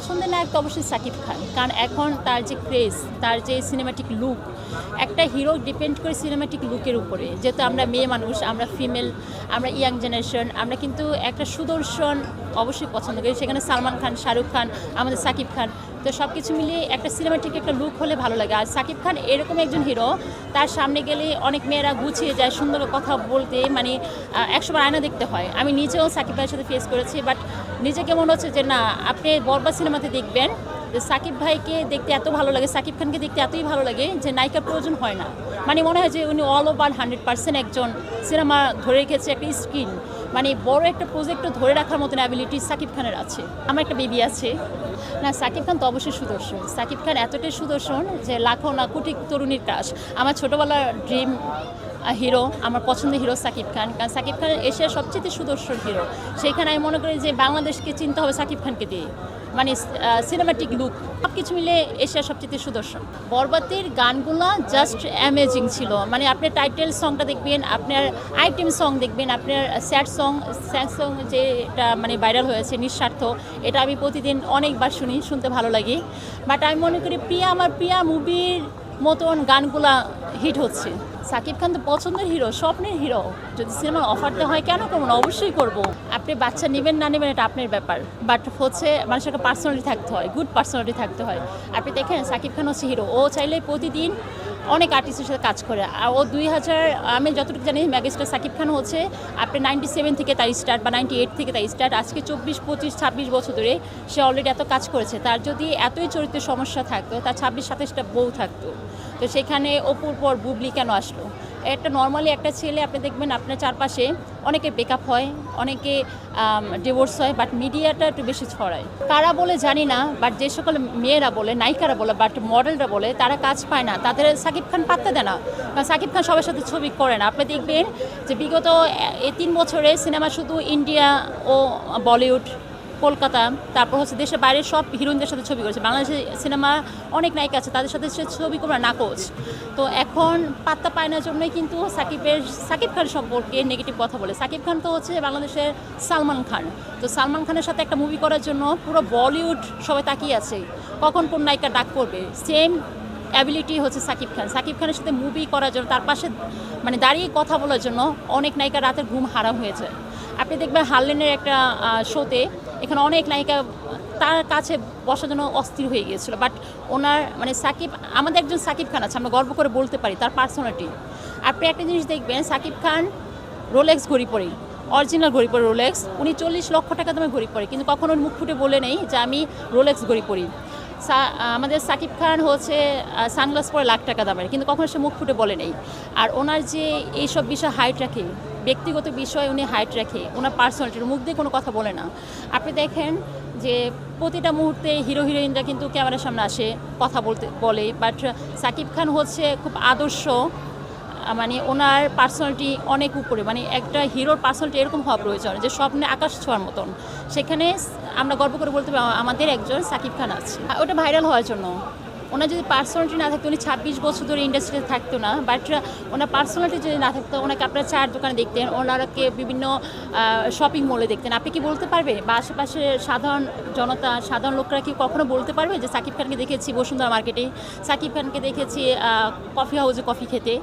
পছন্দের নায়ক তো অবশ্যই সাকিব খান। কারণ এখন তার যে ক্রেজ তার যে সিনেমাটিক লুক একটা হিরো ডিপেন্ড করে সিনেমাটিক লুকের উপরে। যেহেতু আমরা মেয়ে মানুষ, আমরা ফিমেল আমরা ইয়াং জেনারেশন, আমরা কিন্তু একটা সুদর্শন অবশ্যই পছন্দ করি। সেখানে সালমান খান, শাহরুখ খান, আমাদের সাকিব খান। তো সব কিছু মিলিয়ে একটা সিনেমাটিক একটা লুক হলে ভালো লাগে। আর সাকিব খান এরকম একজন হিরো তার সামনে গেলে অনেক মেয়েরা গুছিয়ে যায়, সুন্দর কথা বলতে মানে একশোবার আয়না দেখতে হয়। আমি নিজেও সাকিব ভাইয়ের সাথে ফেস করেছি বাট নিজেকে মনে হচ্ছে যে, না, আপনি বরবাদ সিনেমাতে দেখবেন। সাকিব ভাইকে দেখতে এত ভালো লাগে, সাকিব খানকে দেখতে এতই ভালো লাগে যে নায়িকার প্রয়োজন হয় না। মানে মনে হয় যে উনি অল ওভার হান্ড্রেড পার্সেন্ট একজন সিনেমা ধরে রেখেছে একটা স্ক্রিন। মানে বড় একটা প্রজেক্টও ধরে রাখার মতন অ্যাবিলিটি সাকিব খানের আছে। আমার একটা বেবি আছে। না, সাকিব খান তো অবশ্যই সুদর্শন। সাকিব খান এতটাই সুদর্শন যে লাখো না কোটি তরুণীর ক্রাশ আমার ছোটোবেলার ড্রিম হিরো আমার পছন্দের হিরো সাকিব খান। কারণ সাকিব খান এশিয়ার সবচেয়ে সুদর্শন হিরো সেইখানে আমি মনে করি যে বাংলাদেশকে চিনতে হবে সাকিব খানকে দিয়ে। মানে সিনেমাটিক লুক সব কিছু মিলে এশিয়ার সবচেয়ে সুদর্শন। বরবাতের গানগুলো জাস্ট অ্যামেজিং ছিল। মানে আপনার টাইটেল সংটা দেখবেন, আপনার আইটেম সং দেখবেন, আপনার স্যাড সং স্যাড সং যেটা মানে ভাইরাল হয়েছে নিঃস্বার্থ, এটা আমি প্রতিদিন অনেকবার শুনি, শুনতে ভালো লাগে। বাট আমি মনে করি, প্রিয়া আমার প্রিয়া মুভির মতন গানগুলা হিট হচ্ছে। সাকিব খান তো পছন্দের হিরো, স্বপ্নের হিরো। যদি সিনেমা অফার দেওয়া হয়, কেন করব না? অবশ্যই করব। আপনি বাচ্চা নেবেন, না নেবেন, এটা আপনার ব্যাপার। বাট হচ্ছে মানুষের একটা পার্সোনালিটি থাকতে হয় গুড পার্সোনালিটি থাকতে হয়। আপনি দেখেন, সাকিব খান হচ্ছে হিরো। ও চাইলে প্রতিদিন অনেক আর্টিস্টের সাথে কাজ করে। আর ও দুই হাজার, আমি যতটুকু জানি ম্যাগিস্টার সাকিব খান হচ্ছে আপনি নাইনটি সেভেন থেকে তার স্টার্ট বা নাইনটি এইট থেকে তার স্টার্ট আজকে চব্বিশ, পঁচিশ, ছাব্বিশ বছর ধরে সে অলরেডি এত কাজ করেছে। তার যদি এতই চরিত্রের সমস্যা থাকতো, তার ছাব্বিশ, সাতাশটা বউ থাকতো। তো সেখানে অপুর পর বুবলি কেন আসলো? একটা নর্মালি একটা ছেলে, আপনি দেখবেন আপনার চারপাশে অনেকে বেকআপ হয়, অনেকে ডিভোর্স হয় বাট মিডিয়াটা একটু বেশি ছড়ায়। কারা বলে জানি না বাট যে সকল মেয়েরা বলে, নায়িকারা বলে বাট মডেলরা বলে, তারা কাজ পায় না। তাদের সাকিব খান পাত্তা দেয় না। কারণ সাকিব খান সবার সাথে ছবি করে না। আপনি দেখবেন যে বিগত এই তিন বছরে সিনেমা শুধু ইন্ডিয়া ও বলিউড কলকাতা, তারপর হচ্ছে দেশের বাইরের সব হিরোইনদের সাথে ছবি করেছে। বাংলাদেশের সিনেমা অনেক নায়িকা আছে, তাদের সাথে সে ছবি করবে নাকচ। তো এখন পাত্তা পায় না জন্যই কিন্তু সাকিবের, সাকিব খান সম্পর্কে নেগেটিভ কথা বলে। সাকিব খান তো হচ্ছে বাংলাদেশের সালমান খান। তো সালমান খানের সাথে একটা মুভি করার জন্য পুরো বলিউড সবাই তাকিয়ে আছে। কখন কোন নায়িকা ডাক করবে? সেম অ্যাবিলিটি হচ্ছে সাকিব খান। সাকিব খানের সাথে মুভি করার জন্য, তার পাশে মানে দাঁড়িয়ে কথা বলার জন্য অনেক নায়িকা রাতের ঘুম হারাম হয়ে যায় আপনি দেখবেন হারলেনের একটা শোতে এখানে অনেক নায়িকা, তার কাছে বসার জন্য অস্থির হয়ে গিয়েছিল। বাট ওনার মানে সাকিব, আমাদের একজন সাকিব খান আছে, আমরা গর্ব করে বলতে পারি তার পার্সোনালিটি আপনি একটা জিনিস দেখবেন, সাকিব খান রোলেক্স ঘড়ি পরে অরিজিনাল ঘড়ি পরে রোলেক্স উনি চল্লিশ লক্ষ টাকা দামে ঘড়ি পরে, কিন্তু কখনো মুখ ফুটে বলে নেই যে আমি রোলেক্স ঘড়ি পরি। আমাদের সাকিব খান হচ্ছে সানগ্লাস পরে লাখ টাকা দামের, কিন্তু কখনো সে মুখ ফুটে বলে নেই। আর ওনার যে এইসব বিষয় হাইট রাখে ব্যক্তিগত বিষয়ে উনি হাইট রাখে, ওনার পার্সোনালিটির মুখ দিয়ে কোনো কথা বলে না। আপনি দেখেন যে প্রতিটা মুহূর্তে হিরো, হিরোইনরা কিন্তু ক্যামেরার সামনে আসে, কথা বলতে, বলে। বাট সাকিব খান হচ্ছে খুব আদর্শ মানে ওনার পার্সোনালিটি অনেক উপরে। মানে একটা হিরোর পার্সোনালিটি এরকম হওয়া প্রয়োজন যে স্বপ্নে আকাশ ছোঁয়ার মতন। সেখানে আমরা গর্ব করে বলতে পারি আমাদের একজন সাকিব খান আছে। ওটা ভাইরাল হওয়ার জন্য। ওনার যদি পার্সোনালিটি না থাকতো, উনি ছাব্বিশ বছর ধরে ইন্ডাস্ট্রিতে থাকতো না বাট ওনার পার্সোনালিটি যদি না থাকতো, ওনাকে আপনার চার দোকানে দেখতেন, ওনারাকে বিভিন্ন শপিং মলে দেখতেন। আপনি কি বলতে পারবে বা আশেপাশে সাধারণ জনতা, সাধারণ লোকরা কি কখনো বলতে পারবে যে সাকিব খানকে দেখেছি বসুন্ধরা মার্কেটে? সাকিব খানকে দেখেছি কফি হাউসে কফি খেতে।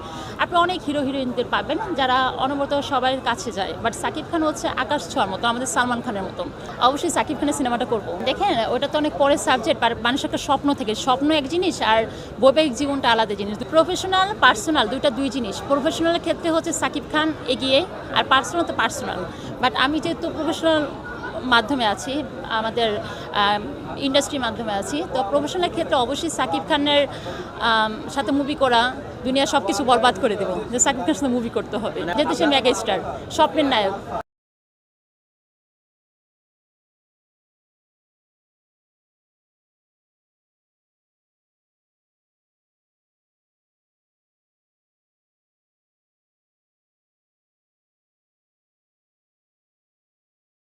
আপনি অনেক হিরো হিরোইনদের পাবেন, যারা অনবরত সবার কাছে যায়। বাট সাকিব খান হচ্ছে আকাশ ছোঁয়ার মতো, আমাদের সালমান খানের মতো। অবশ্যই সাকিব খানের সিনেমাটা করব। দেখেন, ওটা তো অনেক পরের সাবজেক্ট মানুষের একটা স্বপ্ন থেকে। স্বপ্ন এক জিনিস আর বৈবাহিক জীবনটা আলাদা জিনিস। প্রফেশনাল পার্সোনাল দুইটা দুই জিনিস। প্রফেশনালের ক্ষেত্রে হচ্ছে সাকিব খান এগিয়ে আর পার্সোনাল তো পার্সোনাল বাট আমি যেহেতু প্রফেশনাল মাধ্যমে আছি আমাদের ইন্ডাস্ট্রির মাধ্যমে আছি তো প্রফেশনাল ক্ষেত্রে অবশ্যই সাকিব খানের সাথে মুভি করা দুনিয়া সব কিছু বরবাদ করে দেবো। যে সাকিব খানের সাথে মুভি করতে হবে। যেহেতু সে মেগা স্টার স্বপ্নের নায়ক।